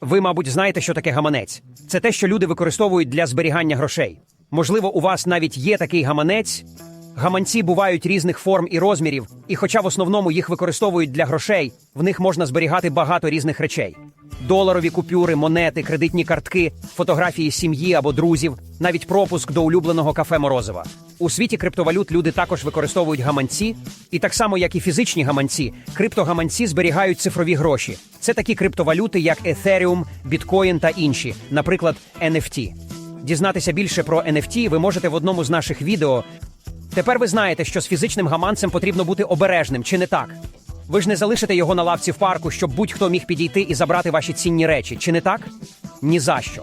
Ви, мабуть, знаєте, що таке гаманець. Це те, що люди використовують для зберігання грошей. Можливо, у вас навіть є такий гаманець. Гаманці бувають різних форм і розмірів, і хоча в основному їх використовують для грошей, в них можна зберігати багато різних речей: доларові купюри, монети, кредитні картки, фотографії сім'ї або друзів, навіть пропуск до улюбленого кафе Морозова. У світі криптовалют люди також використовують гаманці, і так само, як і фізичні гаманці, криптогаманці зберігають цифрові гроші. Це такі криптовалюти, як Ethereum, Bitcoin та інші, наприклад, NFT. Дізнатися більше про NFT ви можете в одному з наших відео. Тепер ви знаєте, що з фізичним гаманцем потрібно бути обережним, чи не так? Ви ж не залишите його на лавці в парку, щоб будь-хто міг підійти і забрати ваші цінні речі, чи не так? Ні за що.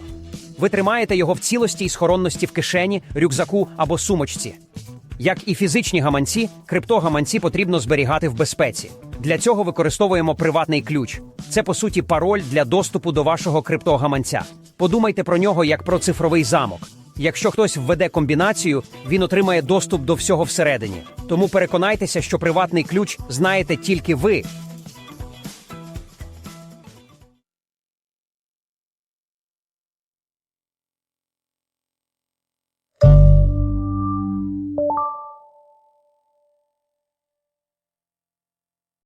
Ви тримаєте його в цілості і схоронності в кишені, рюкзаку або сумочці. Як і фізичні гаманці, криптогаманці потрібно зберігати в безпеці. Для цього використовуємо приватний ключ. Це по суті пароль для доступу до вашого криптогаманця. Подумайте про нього як про цифровий замок. Якщо хтось введе комбінацію, він отримає доступ до всього всередині. Тому переконайтеся, що приватний ключ знаєте тільки ви,